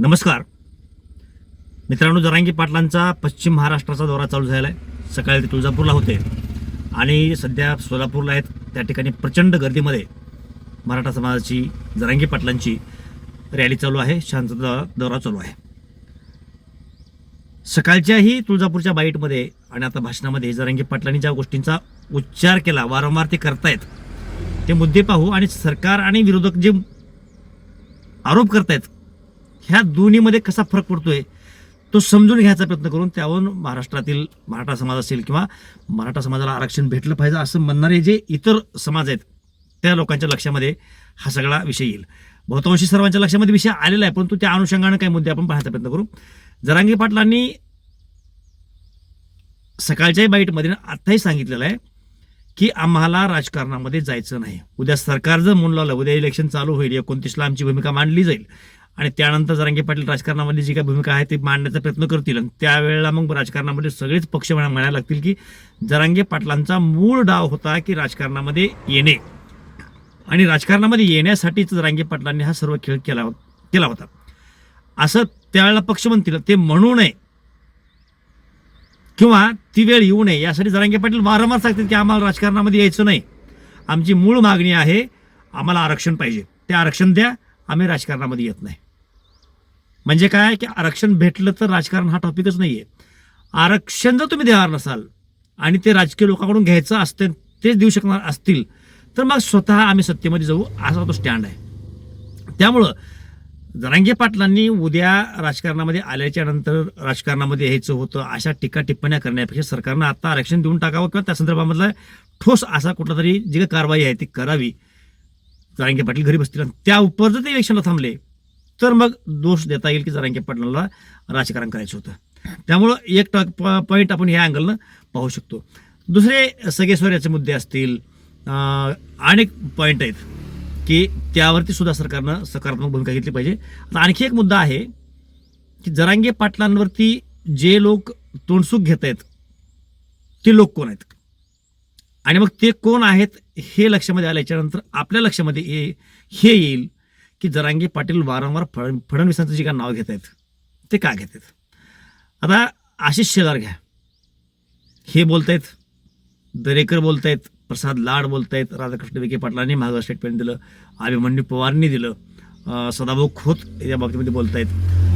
नमस्कार. मित्रांनो जरांगी पाटलांचा पश्चिम महाराष्ट्राचा दौरा चालू झाला आहे सकाळी ते तुळजापूरला होते. आणि सध्या सोलापूरला आहेत. त्या ठिकाणी प्रचंड गर्दीमध्ये मराठा समाजाची जरांगी पाटलांची रॅली चालू आहे. शांतता दौरा चालू आहे. सकाळच्याही तुळजापूरच्या बाईटमध्ये आणि आता भाषणामध्ये जरांगी पाटलांनी ज्या गोष्टींचा उच्चार केला वारंवार ते करतायत ते मुद्दे पाहू आणि सरकार आणि विरोधक जे आरोप करतायत ह्या दोन्हीमध्ये कसा फरक पडतोय तो समजून घ्यायचा प्रयत्न करून त्यावरून महाराष्ट्रातील मराठा समाज असेल किंवा मराठा समाजाला आरक्षण भेटलं पाहिजे असं म्हणणारे जे इतर समाज आहेत त्या लोकांच्या लक्षामध्ये हा सगळा विषय येईल. बहुतांशी सर्वांच्या लक्षामध्ये विषय आलेला आहे परंतु त्या अनुषंगानं काही मुद्दे आपण पाहण्याचा प्रयत्न करू. जरांगी पाटलांनी सकाळच्याही बाईटमध्ये आत्ताही सांगितलेलं आहे की आम्हाला राजकारणामध्ये जायचं नाही. उद्या सरकार जर म्हणून लावलं उद्या इलेक्शन चालू होईल एकोणतीसला आमची भूमिका मांडली जाईल आणि त्यानंतर जरांगे पाटील राजकारणामध्ये जी काही भूमिका आहे ती मांडण्याचा प्रयत्न करतील. आणि त्यावेळेला मग राजकारणामध्ये सगळेच पक्ष म्हणायला लागतील की जरांगे पाटलांचा मूळ डाव होता की राजकारणामध्ये येणे. आणि राजकारणामध्ये येण्यासाठीच जरांगे पाटलांनी हा सर्व खेळ केला केला होता. असं त्यावेळेला पक्ष म्हणतील ते म्हणू नये. किंवा ती वेळ येऊ नये यासाठी जरांगे पाटील वारंवार सांगतील की आम्हाला राजकारणामध्ये यायचं नाही. आमची मूळ मागणी आहे आम्हाला आरक्षण पाहिजे. ते आरक्षण द्या आम्ही राजकारणामध्ये येत नाही. म्हणजे काय की आरक्षण भेटलं तर राजकारण हा टॉपिकच नाही आहे आरक्षण जर तुम्ही देणार नसाल आणि ते राजकीय लोकांकडून घ्यायचं असते तेच देऊ शकणार असतील तर मग स्वतः आम्ही सत्तेमध्ये जाऊ असा तो स्टँड आहे. त्यामुळं जरांगे पाटलांनी उद्या राजकारणामध्ये आल्याच्यानंतर राजकारणामध्ये यायचं होतं अशा टीका टिप्पण्या करण्यापेक्षा सरकारनं आता आरक्षण देऊन टाकावं किंवा त्या संदर्भामधला ठोस असा कुठला तरी जी काही कारवाई आहे ती करावी. जरांगे पाटील घरी बसतील आणि त्या उपर जर ते इलेक्शनला थांबले तर मग दोष देता येईल की जरांगे पाटलांना राजकारण करायचं होतं. त्यामुळं एक पॉईंट आपण ह्या अँगलनं पाहू शकतो. दुसरे सगळेश्वराचे मुद्दे असतील अनेक पॉईंट आहेत की त्यावरती सुद्धा सरकारनं सकारात्मक भूमिका घेतली पाहिजे. आता आणखी एक मुद्दा आहे की जरांगे पाटलांवरती जे लोक तोंडसूक घेत आहेत ते लोक कोण आहेत? आणि मग ते कोण आहेत हे लक्षामध्ये आल्याच्यानंतर आपल्या लक्षामध्ये ये हे येईल. की जरांगे पाटील वारंवार फड फडणवीसांचं जे काय नाव घेत आहेत ते का घेत आहेत? आता आशिष शेलार घ्या. हे बोलतायत दरेकर बोलतायत प्रसाद लाड बोलतायत राधाकृष्ण विखे पाटलांनी मागं स्टेटमेंट दिलं अभिमन्यू पवारनी दिलं सदाभाऊ खोत या बाबतीमध्ये बोलतायत.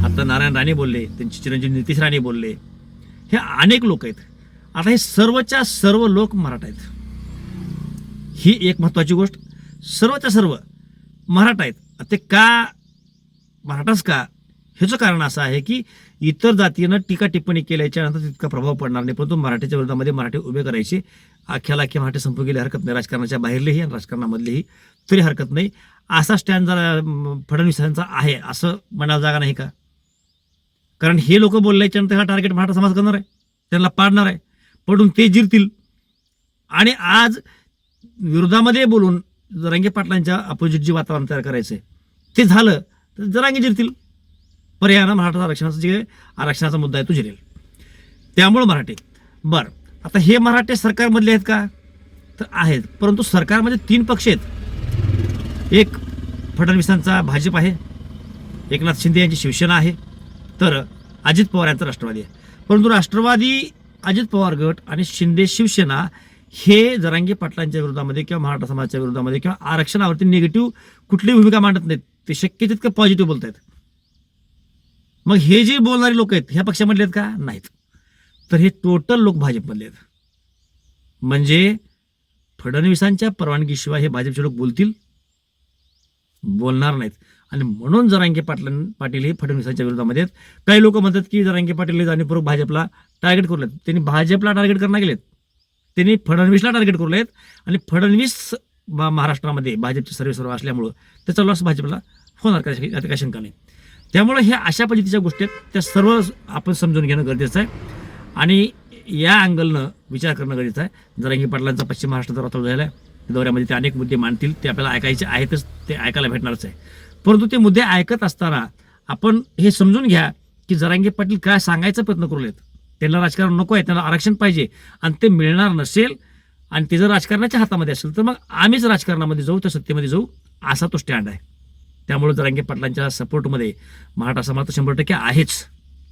आता नारायण राणे बोलले त्यांचे चिरंजीव नितीश राणे बोलले. हे अनेक लोक आहेत. आता हे सर्वच्या सर्व लोक मराठा आहेत. ही एक महत्त्वाची गोष्ट. सर्वच्या सर्व मराठा आहेत. ते का मराठाच का? ह्याचं कारण असं आहे की इतर जातीनं टीका टिप्पणी केल्याच्यानंतर तितका प्रभाव पडणार नाही. परंतु मराठीच्या विरोधामध्ये मराठी उभे करायचे. अख्ख्याला अख्ख्या मराठी संपू गेली हरकत नाही. राजकारणाच्या बाहेरलेही आणि राजकारणामधलेही तरी हरकत नाही. असा स्टँड जरा फडणवीसांचा आहे. असं म्हणायला जागा नाही का? कारण हे लोक बोलल्याच्या नंतर हा टार्गेट मराठा समाज करणार आहे. त्यांना पाडणार आहे. पडून ते जिरतील. आणि आज विरोधामध्ये बोलून रंगे पाटलांच्या अपोजिट जे वातावरण तयार करायचंय ते झालं तर जरांगे जिरतील. पर्यायानं मराठा आरक्षणाचा जे आरक्षणाचा मुद्दा आहे तो जिरेल. त्यामुळं मराठी. बरं आता हे मराठे सरकारमधले आहेत का? तर आहेत परंतु सरकारमध्ये तीन पक्ष आहेत. एक फडणवीसांचा भाजप आहे एकनाथ शिंदे यांची शिवसेना आहे तर अजित पवार यांचा राष्ट्रवादी आहे. परंतु राष्ट्रवादी अजित पवार गट आणि शिंदे शिवसेना हे जरांगे पाटलांच्या विरोधामध्ये किंवा मराठा समाजाच्या विरोधामध्ये किंवा आरक्षणावरती निगेटिव्ह कुठलीही भूमिका मांडत नाहीत. ते शक्य तितकं पॉझिटिव्ह बोलत आहेत मग हे जे बोलणारे लोक आहेत ह्या पक्षामधले आहेत का? नाहीत. तर हे टोटल लोक भाजपमधले आहेत. म्हणजे फडणवीसांच्या परवानगीशिवाय हे भाजपचे लोक बोलतील? बोलणार नाहीत. आणि म्हणून जरांगे पाटील पाटील हे फडणवीसांच्या विरोधामध्ये आहेत. काही लोक म्हणतात की जरांगे पाटील हे जाणीवपूर्वक भाजपला टार्गेट करू आहेत त्यांनी भाजपला टार्गेट करणार गेलेत त्यांनी फडणवीसला टार्गेट करू आहेत आणि फडणवीस बा महाराष्ट्रामध्ये भाजपचे सर्वे सर्व असल्यामुळं त्याचा लॉस भाजपला होणार काही यात काही शंका नाही. त्यामुळे ह्या अशा पद्धतीच्या गोष्टी आहेत. त्या सर्व आपण समजून घेणं गरजेचं आहे. आणि या अँगलनं विचार करणं गरजेचं आहे. जरांगी पाटलांचा पश्चिम महाराष्ट्र दौरा चालू झाला आहे दौऱ्यामध्ये ते अनेक मुद्दे मांडतील. ते आपल्याला ऐकायचे आहेतच. ते ऐकायला भेटणारच आहे. परंतु ते मुद्दे ऐकत असताना आपण हे समजून घ्या की जरांगे पाटील काय सांगायचा प्रयत्न करू लेत त्यांना राजकारण नको आहे. त्यांना आरक्षण पाहिजे. आणि ते मिळणार नसेल आणि ते जर राजकारणाच्या हातामध्ये असेल तर मग आम्हीच राजकारणामध्ये जाऊ तर सत्तेमध्ये जाऊ असा तो स्टँड आहे. त्यामुळे जरांगे पाटलांच्या सपोर्टमध्ये मराठा समाज तर शंभर टक्के आहेच.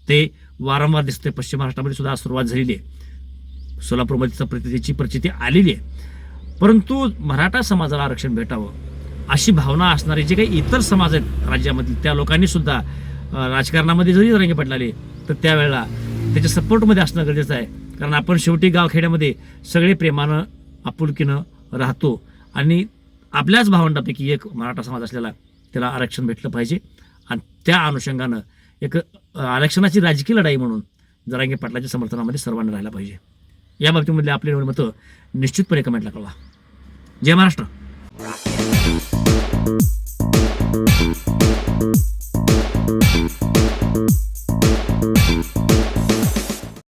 ते वारंवार दिसते पश्चिम महाराष्ट्रामध्ये सुद्धा सुरुवात झालेली आहे. सोलापूरमध्ये त्याचा प्रति प्रचिती आलेली आहे. परंतु मराठा समाजाला आरक्षण भेटावं अशी भावना असणारे जे काही इतर समाज आहेत राज्यामधील त्या लोकांनी सुद्धा राजकारणामध्ये जरी रंगे पडलाले तर त्यावेळेला त्याच्या सपोर्टमध्ये असणं गरजेचं आहे. कारण आपण शेवटी गावखेड्यामध्ये सगळे प्रेमानं आपुलकीनं राहतो. आणि आपल्याच भावंडापैकी एक मराठा समाज असलेला त्याला आरक्षण भेटलं पाहिजे. आणि त्या अनुषंगानं एक आरक्षणाची राजकीय लढाई म्हणून जरांगे पाटलाच्या समर्थनामध्ये सर्वांनी राहायला पाहिजे. या बाबतीमधले आपले मतं निश्चितपणे कमेंटला कळवा. जय महाराष्ट्र.